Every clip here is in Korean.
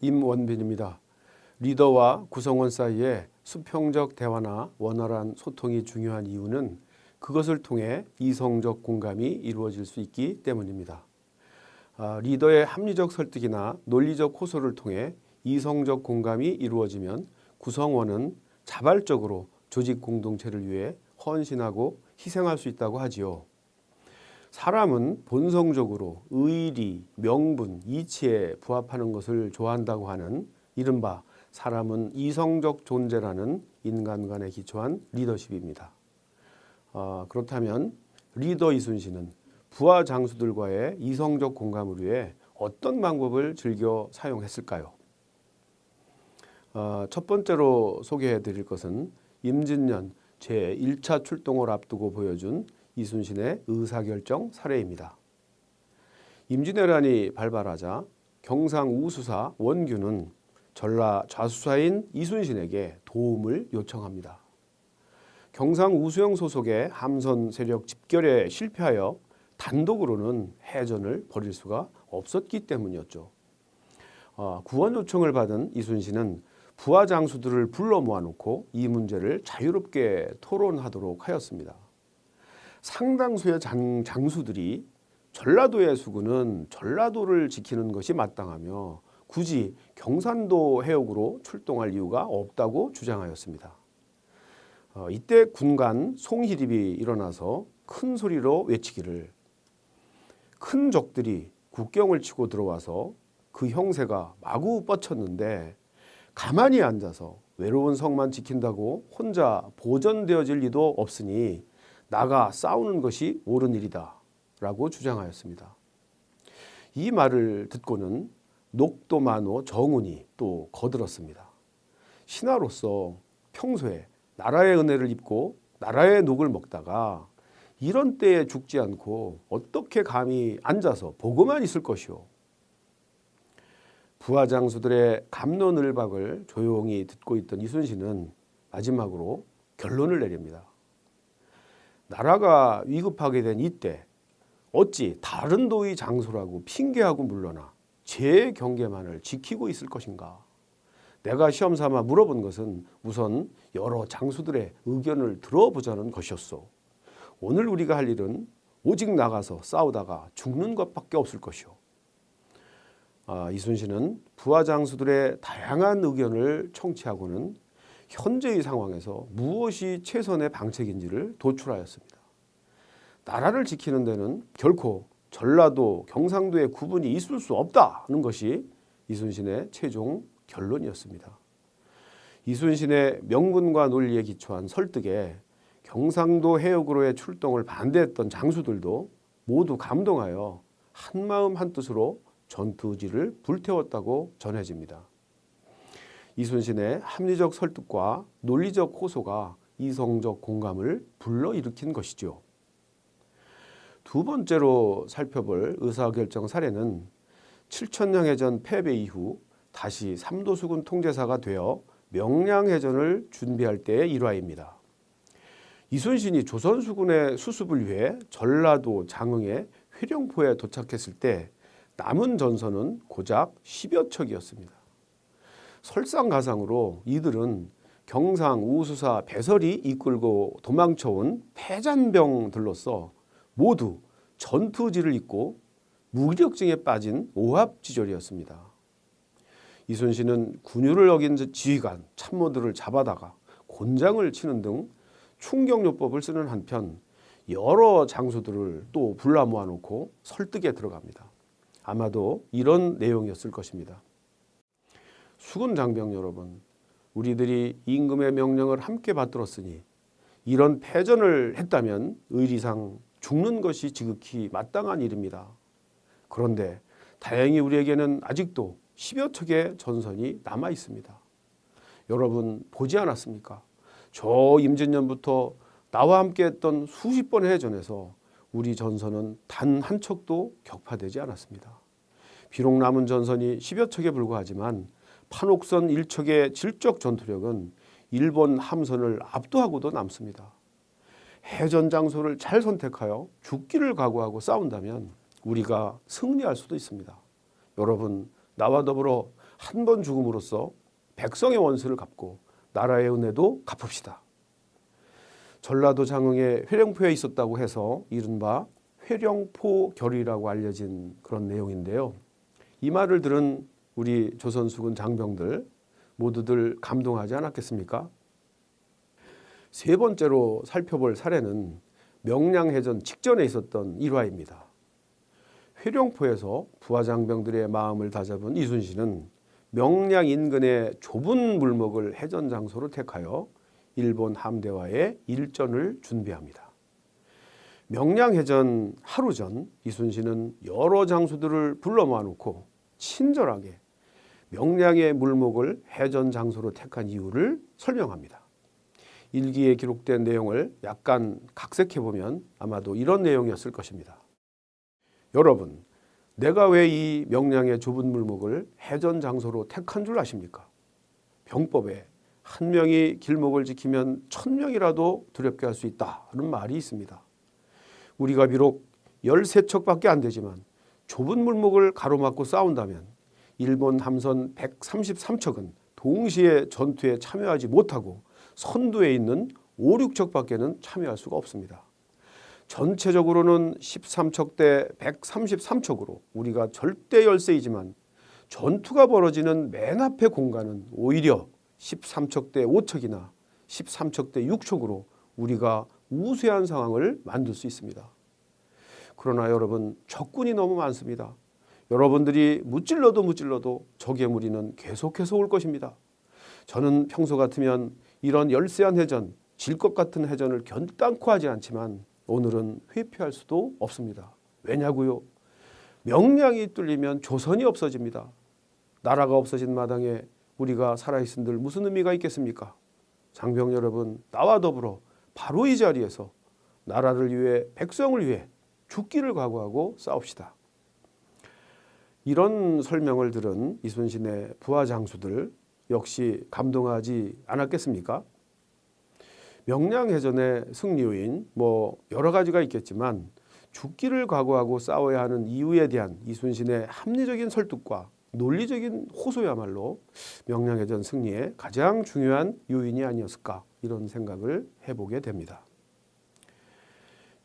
임원빈입니다. 리더와 구성원 사이에 수평적 대화나 원활한 소통이 중요한 이유는 그것을 통해 이성적 공감이 이루어질 수 있기 때문입니다. 아, 리더의 합리적 설득이나 논리적 호소를 통해 이성적 공감이 이루어지면 구성원은 자발적으로 조직 공동체를 위해 헌신하고 희생할 수 있다고 하지요. 사람은 본성적으로 의리, 명분, 이치에 부합하는 것을 좋아한다고 하는 이른바 사람은 이성적 존재라는 인간관에 기초한 리더십입니다. 아, 그렇다면 리더 이순신은 부하 장수들과의 이성적 공감을 위해 어떤 방법을 즐겨 사용했을까요? 아, 첫 번째로 소개해 드릴 것은 임진년 제1차 출동을 앞두고 보여준 이순신의 의사결정 사례입니다. 임진왜란이 발발하자 경상 우수사 원규는 전라 좌수사인 이순신에게 도움을 요청합니다. 경상 우수영 소속의 함선 세력 집결에 실패하여 단독으로는 해전을 벌일 수가 없었기 때문이었죠. 어, 구원 요청을 받은 이순신은 부하 장수들을 불러 모아놓고 이 문제를 자유롭게 토론하도록 하였습니다. 상당수의 장, 장수들이 전라도의 수군은 전라도를 지키는 것이 마땅하며 굳이 경산도 해역으로 출동할 이유가 없다고 주장하였습니다. 어, 이때 군간 송희립이 일어나서 큰 소리로 외치기를 큰 적들이 국경을 치고 들어와서 그 형세가 마구 뻗쳤는데 가만히 앉아서 외로운 성만 지킨다고 혼자 보전되어질 리도 없으니 나가 싸우는 것이 옳은 일이다 라고 주장하였습니다. 이 말을 듣고는 녹도만호 정운이 또 거들었습니다. 신하로서 평소에 나라의 은혜를 입고 나라의 녹을 먹다가 이런 때에 죽지 않고 어떻게 감히 앉아서 보고만 있을 것이오. 부하 장수들의 감론을박을 조용히 듣고 있던 이순신은 마지막으로 결론을 내립니다. 나라가 위급하게 된 이때 어찌 다른 도의 장소라고 핑계하고 물러나 제 경계만을 지키고 있을 것인가? 내가 시험 삼아 물어본 것은 우선 여러 장수들의 의견을 들어보자는 것이었소. 오늘 우리가 할 일은 오직 나가서 싸우다가 죽는 것밖에 없을 것이오. 아, 이순신은 부하 장수들의 다양한 의견을 청취하고는 현재의 상황에서 무엇이 최선의 방책인지를 도출하였습니다. 나라를 지키는 데는 결코 전라도, 경상도의 구분이 있을 수 없다는 것이 이순신의 최종 결론이었습니다. 이순신의 명분과 논리에 기초한 설득에 경상도 해역으로의 출동을 반대했던 장수들도 모두 감동하여 한마음 한뜻으로 전투지를 불태웠다고 전해집니다. 이순신의 합리적 설득과 논리적 호소가 이성적 공감을 불러일으킨 것이죠. 두 번째로 살펴볼 의사결정 사례는 7천량해전 패배 이후 다시 삼도수군 통제사가 되어 명량해전을 준비할 때의 일화입니다. 이순신이 조선수군의 수습을 위해 전라도 장흥의 회령포에 도착했을 때 남은 전선은 고작 10여 척이었습니다. 설상가상으로 이들은 경상 우수사 배설이 이끌고 도망쳐온 패잔병들로서 모두 전투지를 입고 무기력증에 빠진 오합지졸이었습니다. 이순신은 군유를 어긴 지휘관, 참모들을 잡아다가 곤장을 치는 등 충격요법을 쓰는 한편 여러 장수들을 또 불러 모아놓고 설득에 들어갑니다. 아마도 이런 내용이었을 것입니다. 수군 장병 여러분, 우리들이 임금의 명령을 함께 받들었으니 이런 패전을 했다면 의리상 죽는 것이 지극히 마땅한 일입니다. 그런데 다행히 우리에게는 아직도 10여 척의 전선이 남아 있습니다. 여러분 보지 않았습니까? 저 임진년부터 나와 함께 했던 수십 번의 해전에서 우리 전선은 단 한 척도 격파되지 않았습니다. 비록 남은 전선이 10여 척에 불과하지만 판옥선 1척의 질적 전투력은 일본 함선을 압도하고도 남습니다. 해전 장소를 잘 선택하여 죽기를 각오하고 싸운다면 우리가 승리할 수도 있습니다. 여러분 나와 더불어 한 번 죽음으로써 백성의 원수를 갚고 나라의 은혜도 갚읍시다. 전라도 장흥에 회령포에 있었다고 해서 이른바 회령포 결의라고 알려진 그런 내용인데요. 이 말을 들은 우리 조선수군 장병들 모두들 감동하지 않았겠습니까? 세 번째로 살펴볼 사례는 명량해전 직전에 있었던 일화입니다. 회령포에서 부하장병들의 마음을 다잡은 이순신은 명량 인근의 좁은 물목을 해전 장소로 택하여 일본 함대와의 일전을 준비합니다. 명량해전 하루 전 이순신은 여러 장수들을 불러 모아놓고 친절하게 명량의 물목을 해전 장소로 택한 이유를 설명합니다. 일기에 기록된 내용을 약간 각색해 보면 아마도 이런 내용이었을 것입니다. 여러분, 내가 왜 이 명량의 좁은 물목을 해전 장소로 택한 줄 아십니까? 병법에 한 명이 길목을 지키면 천 명이라도 두렵게 할 수 있다는 말이 있습니다. 우리가 비록 13척밖에 안 되지만 좁은 물목을 가로막고 싸운다면 일본 함선 133척은 동시에 전투에 참여하지 못하고 선두에 있는 5, 6척밖에는 참여할 수가 없습니다. 전체적으로는 13척 대 133척으로 우리가 절대 열세이지만 전투가 벌어지는 맨 앞에 공간은 오히려 13척 대 5척이나 13척 대 6척으로 우리가 우세한 상황을 만들 수 있습니다. 그러나 여러분 적군이 너무 많습니다. 여러분들이 무찔러도 무찔러도 적의 무리는 계속해서 올 것입니다. 저는 평소 같으면 이런 열세한 해전, 질 것 같은 해전을 견땅코 하지 않지만 오늘은 회피할 수도 없습니다. 왜냐고요? 명량이 뚫리면 조선이 없어집니다. 나라가 없어진 마당에 우리가 살아있은들 무슨 의미가 있겠습니까? 장병 여러분, 나와 더불어 바로 이 자리에서 나라를 위해 백성을 위해 죽기를 각오하고 싸웁시다. 이런 설명을 들은 이순신의 부하 장수들 역시 감동하지 않았겠습니까? 명량해전의 승리 요인 뭐 여러 가지가 있겠지만 죽기를 각오하고 싸워야 하는 이유에 대한 이순신의 합리적인 설득과 논리적인 호소야말로 명량해전 승리의 가장 중요한 요인이 아니었을까 이런 생각을 해보게 됩니다.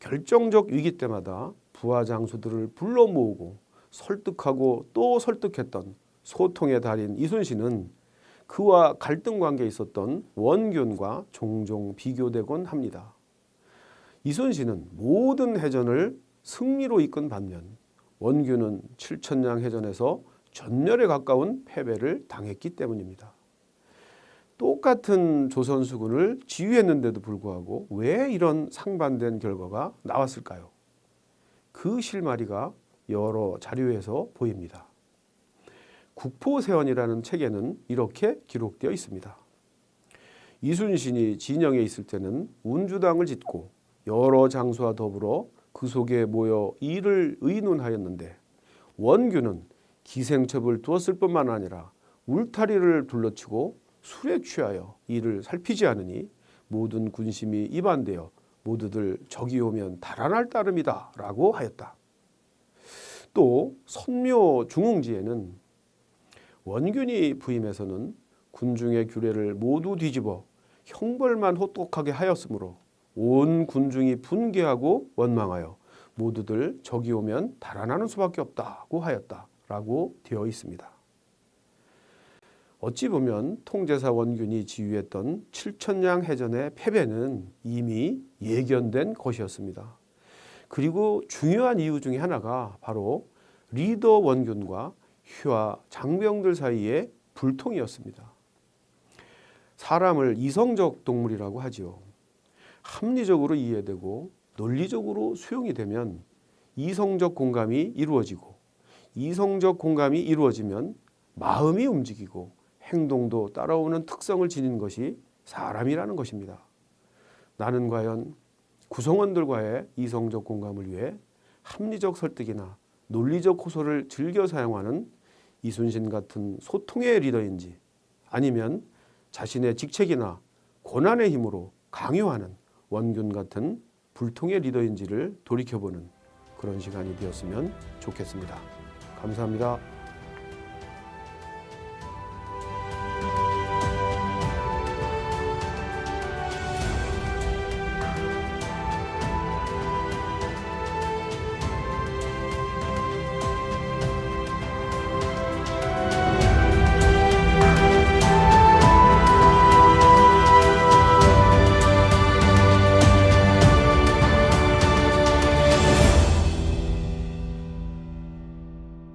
결정적 위기 때마다 부하 장수들을 불러 모으고 설득하고 또 설득했던 소통의 달인 이순신은 그와 갈등 관계에 있었던 원균과 종종 비교되곤 합니다. 이순신은 모든 해전을 승리로 이끈 반면 원균은 칠천량 해전에서 전멸에 가까운 패배를 당했기 때문입니다. 똑같은 조선 수군을 지휘했는데도 불구하고 왜 이런 상반된 결과가 나왔을까요? 그 실마리가 여러 자료에서 보입니다. 국포세원이라는 책에는 이렇게 기록되어 있습니다. 이순신이 진영에 있을 때는 운주당을 짓고 여러 장수와 더불어 그 속에 모여 일을 의논하였는데 원규는 기생첩을 두었을 뿐만 아니라 울타리를 둘러치고 술에 취하여 이를 살피지 않으니 모든 군심이 이반되어 모두들 적이 오면 달아날 따름이다 라고 하였다. 또 선묘 중흥지에는 원균이 부임해서는 군중의 규례를 모두 뒤집어 형벌만 호똑하게 하였으므로 온 군중이 분개하고 원망하여 모두들 적이 오면 달아나는 수밖에 없다고 하였다라고 되어 있습니다. 어찌 보면 통제사 원균이 지휘했던 칠천량 해전의 패배는 이미 예견된 것이었습니다. 그리고 중요한 이유 중에 하나가 바로 리더 원균과 휘와 장병들 사이의 불통이었습니다. 사람을 이성적 동물이라고 하지요. 합리적으로 이해되고 논리적으로 수용이 되면 이성적 공감이 이루어지고 이성적 공감이 이루어지면 마음이 움직이고 행동도 따라오는 특성을 지닌 것이 사람이라는 것입니다. 나는 과연 구성원들과의 이성적 공감을 위해 합리적 설득이나 논리적 호소를 즐겨 사용하는 이순신 같은 소통의 리더인지 아니면 자신의 직책이나 고난의 힘으로 강요하는 원균 같은 불통의 리더인지를 돌이켜보는 그런 시간이 되었으면 좋겠습니다. 감사합니다.